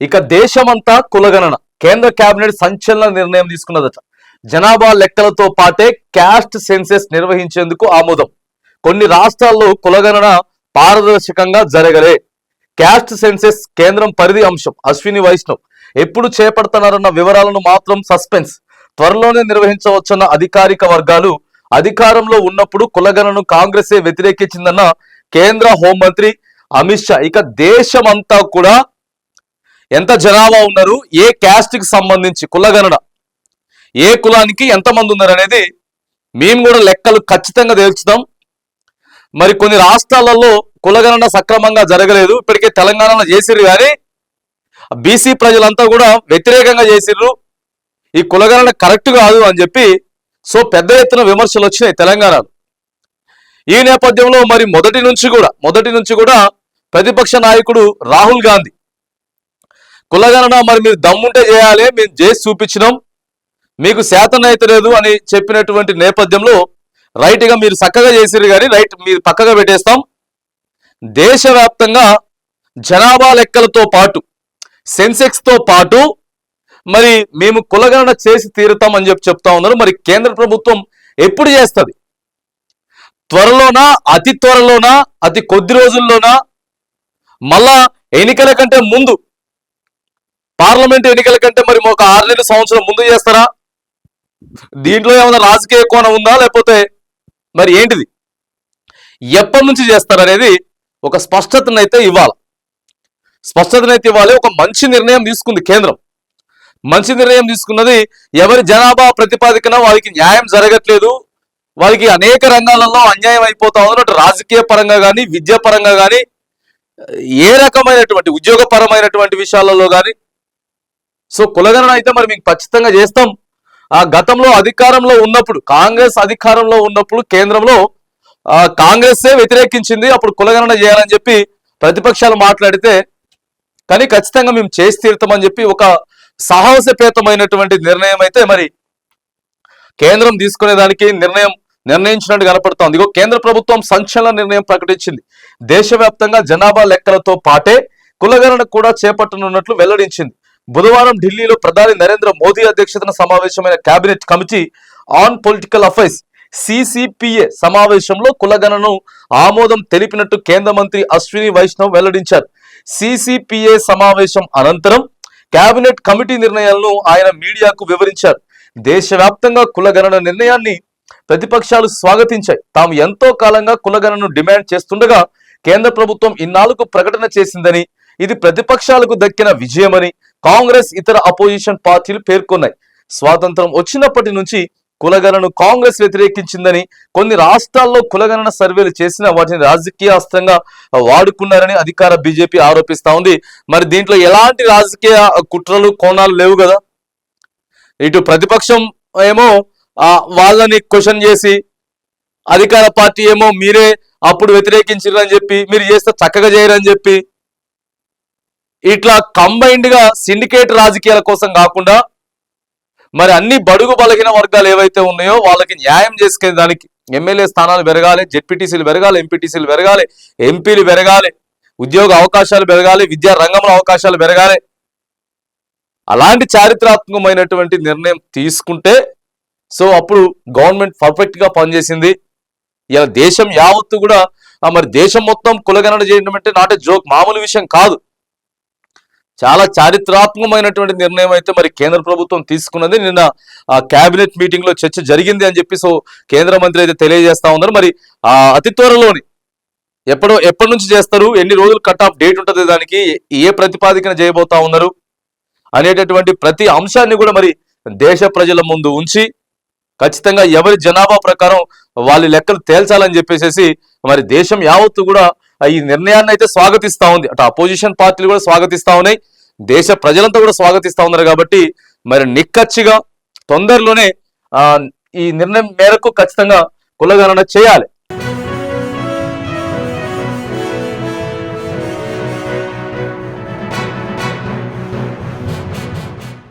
ఇక దేశమంతా కులగణన. కేంద్ర కేబినెట్ సంచలన నిర్ణయం తీసుకున్నదట. జనాభా లెక్కలతో పాటే క్యాస్ట్ సెన్సెస్ నిర్వహించేందుకు ఆమోదం. కొన్ని రాష్ట్రాల్లో కులగణన పారదర్శకంగా జరగలే. క్యాస్ట్ సెన్సెస్ కేంద్రం పరిధి అంశం. అశ్విని వైష్ణవ్ ఎప్పుడు చేపడతారన్న వివరాలను మాత్రం సస్పెన్స్. త్వరలోనే నిర్వహించవచ్చన్న అధికారిక వర్గాలు అధికారంలో ఉన్నప్పుడు కులగణను కాంగ్రెసే వ్యతిరేకించిందన్న కేంద్ర హోంమంత్రి అమిత్ షా. ఇక దేశమంతా కూడా ఎంత జనాభా ఉన్నారు ఏ క్యాస్ట్కి సంబంధించి కులగణన ఏ కులానికి ఎంతమంది ఉన్నారు అనేది మేము కూడా లెక్కలు ఖచ్చితంగా తేల్చుతాం మరి కొన్ని రాష్ట్రాలలో కులగణన సక్రమంగా జరగలేదు. ఇప్పటికే తెలంగాణలో చేసిర్రు కానీ బీసీ ప్రజలంతా కూడా వ్యతిరేకంగా చేసిర్రు. ఈ కులగణన కరెక్ట్ కాదు అని చెప్పి సో పెద్ద ఎత్తున విమర్శలు వచ్చినాయి తెలంగాణలో. ఈ నేపథ్యంలో మరి మొదటి నుంచి కూడా మొదటి నుంచి కూడా ప్రతిపక్ష నాయకుడు రాహుల్ గాంధీ కులగణన మరి మీరు దమ్ముంటే చేయాలి మేము చేసి చూపించినాం. మీకు శాతం అయితే లేదు అని చెప్పినటువంటి నేపథ్యంలో రైట్గా మీరు చక్కగా చేసిరు కానీ రైట్ మీరు పక్కగా పెట్టేస్తాం. దేశవ్యాప్తంగా జనాభా లెక్కలతో పాటు సెన్సెక్స్తో పాటు మరి మేము కులగణన చేసి తీరుతాం అని చెప్పి చెప్తా ఉన్నారు. మరి కేంద్ర ప్రభుత్వం ఎప్పుడు చేస్తుంది? త్వరలోనా అతి త్వరలోనా అతి కొద్ది రోజుల్లోనా? మళ్ళా ఎన్నికల కంటే ముందు పార్లమెంట్ ఎన్నికల కంటే మరి ఒక ఆరు నెలల సంవత్సరం ముందు చేస్తారా? దీంట్లో ఏమైనా రాజకీయ కోణం ఉందా? లేకపోతే మరి ఏంటిది? ఎప్పటి నుంచి చేస్తారనేది ఒక స్పష్టతనైతే ఇవ్వాలి. స్పష్టతనైతే ఇవ్వాలి. ఒక మంచి నిర్ణయం తీసుకుంది కేంద్రం. మంచి నిర్ణయం తీసుకున్నది ఎవరి జనాభా ప్రతిపాదికన వారికి న్యాయం జరగట్లేదు. వారికి అనేక రంగాలలో అన్యాయం అయిపోతా ఉంది. రాజకీయ పరంగా కానీ విద్యా పరంగా కానీ ఏ రకమైనటువంటి ఉద్యోగపరమైనటువంటి విషయాలలో కానీ సో కులగణన అయితే మరి మీకు ఖచ్చితంగా చేస్తాం. ఆ గతంలో అధికారంలో ఉన్నప్పుడు కాంగ్రెస్ అధికారంలో ఉన్నప్పుడు కేంద్రంలో ఆ కాంగ్రెసే వ్యతిరేకించింది. అప్పుడు కులగణన చేయాలని చెప్పి ప్రతిపక్షాలు మాట్లాడితే కానీ ఖచ్చితంగా మేము చేసి తీరుతామని చెప్పి ఒక సాహసపేతమైనటువంటి నిర్ణయం అయితే మరి కేంద్రం తీసుకునేదానికి నిర్ణయం నిర్ణయించినట్టు కనపడుతోంది. ఇగో కేంద్ర ప్రభుత్వం సంచలన నిర్ణయం ప్రకటించింది. దేశవ్యాప్తంగా జనాభా లెక్కలతో పాటే కులగణన కూడా చేపట్టనున్నట్లు వెల్లడించింది. బుధవారం ఢిల్లీలో ప్రధాని నరేంద్ర మోదీ అధ్యక్షతన సమావేశమైన cabinet committee on political affairs CCPA సమావేశంలో కులగణను ఆమోదం తెలిపినట్టు కేంద్ర మంత్రి అశ్విని వైష్ణవ్ వెల్లడించారు. సిసిపిఏ సమావేశం అనంతరం కేబినెట్ కమిటీ నిర్ణయాలను ఆయన మీడియాకు వివరించారు. దేశవ్యాప్తంగా కులగణన నిర్ణయాన్ని ప్రతిపక్షాలు స్వాగతించాయి. తాము ఎంతో కాలంగా కులగణను డిమాండ్ చేస్తుండగా కేంద్ర ప్రభుత్వం ఇన్నాళ్ళకు ప్రకటన చేసిందని ఇది ప్రతిపక్షాలకు దక్కిన విజయమని కాంగ్రెస్ ఇతర అపోజిషన్ పార్టీలు పేర్కొన్నాయి. స్వాతంత్రం వచ్చినప్పటి నుంచి కులగణను కాంగ్రెస్ వ్యతిరేకించిందని కొన్ని రాష్ట్రాల్లో కులగణన సర్వేలు చేసిన వాటిని రాజకీయ అస్త్రంగా వాడుకున్నారని అధికార బీజేపీ ఆరోపిస్తా ఉంది. మరి దీంట్లో ఎలాంటి రాజకీయ కుట్రలు కోణాలు లేవు కదా? ఇటు ప్రతిపక్షం ఏమో వాళ్ళని క్వశ్చన్ చేసి అధికార పార్టీ ఏమో మీరే అప్పుడు వ్యతిరేకించారని చెప్పి మీరు చేస్తే చక్కగా చేయరని చెప్పి ఇట్లా కంబైన్డ్గా సిండికేట్ రాజకీయాల కోసం కాకుండా మరి అన్ని బడుగు బలగిన వర్గాలు ఏవైతే ఉన్నాయో వాళ్ళకి న్యాయం చేసుకునే దానికి ఎమ్మెల్యే స్థానాలు పెరగాలి జెడ్పీటీసీలు పెరగాలి ఎంపీటీసీలు పెరగాలి ఎంపీలు పెరగాలి ఉద్యోగ అవకాశాలు పెరగాలి విద్యా రంగంలో అవకాశాలు పెరగాలి. అలాంటి చారిత్రాత్మకమైనటువంటి నిర్ణయం తీసుకుంటే సో అప్పుడు గవర్నమెంట్ పర్ఫెక్ట్గా పనిచేసింది. ఇలా దేశం యావత్తు కూడా మరి దేశం మొత్తం కులగణన చేయడం అంటే నాట్ జోక్ మామూలు విషయం కాదు. చాలా చారిత్రాత్మకమైనటువంటి నిర్ణయం అయితే మరి కేంద్ర ప్రభుత్వం తీసుకున్నది. నిన్న ఆ కేబినెట్ మీటింగ్లో చర్చ జరిగింది అని చెప్పి సో కేంద్ర మంత్రి అయితే తెలియజేస్తా ఉన్నారు. మరి ఆ అతి త్వరలోని ఎప్పుడో ఎప్పటి నుంచి చేస్తారు? ఎన్ని రోజులు కట్ ఆఫ్ డేట్ ఉంటుంది దానికి? ఏ ప్రతిపాదికన చేయబోతా ఉన్నారు? అనేటటువంటి ప్రతి అంశాన్ని కూడా మరి దేశ ప్రజల ముందు ఉంచి ఖచ్చితంగా ఎవరి జనాభా ప్రకారం వాళ్ళ లెక్కలు తేల్చాలని చెప్పేసి మరి దేశం యావత్తు కూడా ఈ నిర్ణయాన్ని అయితే స్వాగతిస్తా ఉంది. అటు అపోజిషన్ పార్టీలు కూడా స్వాగతిస్తా ఉన్నాయి. దేశ ప్రజలంతా కూడా స్వాగతిస్తూ ఉన్నారు కాబట్టి మరి నిక్కచ్చిగా తొందరలోనే ఆ ఈ నిర్ణయం మేరకు ఖచ్చితంగా కులగణన చేయాలి.